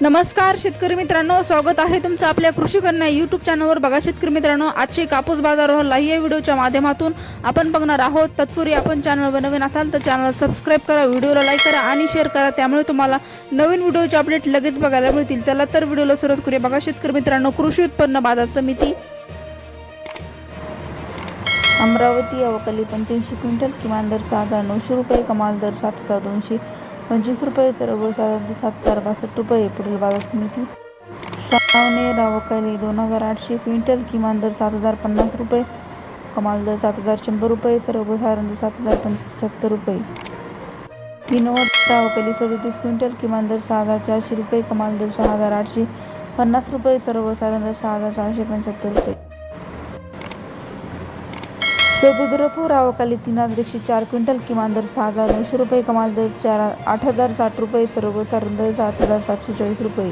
नमस्कार शेतकरी मित्रांनो. स्वागत आहे तुमचं आपल्या कृषी कन्या यूट्यूब चॅनलवर बघा शेतकरी मित्रांनो आजचे कापूस बाजार लाईव्ह या व्हिडिओच्या माध्यमातून आपण बघणार आहोत. तत्पूर्वी आपण चॅनलवर नवीन असाल तर चॅनल सबस्क्राईब करा व्हिडिओला लाईक करा आणि शेअर करा. त्यामुळे तुम्हाला नवीन व्हिडिओचे अपडेट लगेच बघायला मिळतील. चला तर व्हिडिओला सुरुवात करूया. बघा शेतकरी मित्रांनो कृषी उत्पन्न बाजार समिती. अमरावती अवकाली पंच्याऐंशी क्विंटल किमान दर सहा हजार नऊशे रुपये कमाल दर सात हजार दोनशे पंचवीस रुपये तर व साधारणतः सात हजार बासष्ट रुपये पुढील बाजार समिती. सावने अवकाली दोन हजार आठशे क्विंटल किमान दर सात हजार पन्नास रुपये कमाल दर सात हजार शंभर रुपये सर्वसाधारण सात हजार पंच्याहत्तर रुपये. विनोद अवकाली सदतीस क्विंटल किमान दर सहा हजार चारशे रुपये कमाल दर सहा हजार आठशे पन्नास रुपये सर्वसाधारण दर सहा हजार सहाशे पंच्याहत्तर रुपये. समुद्रपूर अवकाली तीन हजार एकशे चार क्विंटल किमान दर सहा हजार नऊशे रुपये कमाल दर चार आठ हजार साठ रुपये सर्वसाधारण दर सात हजार सातशे चाळीस रुपये.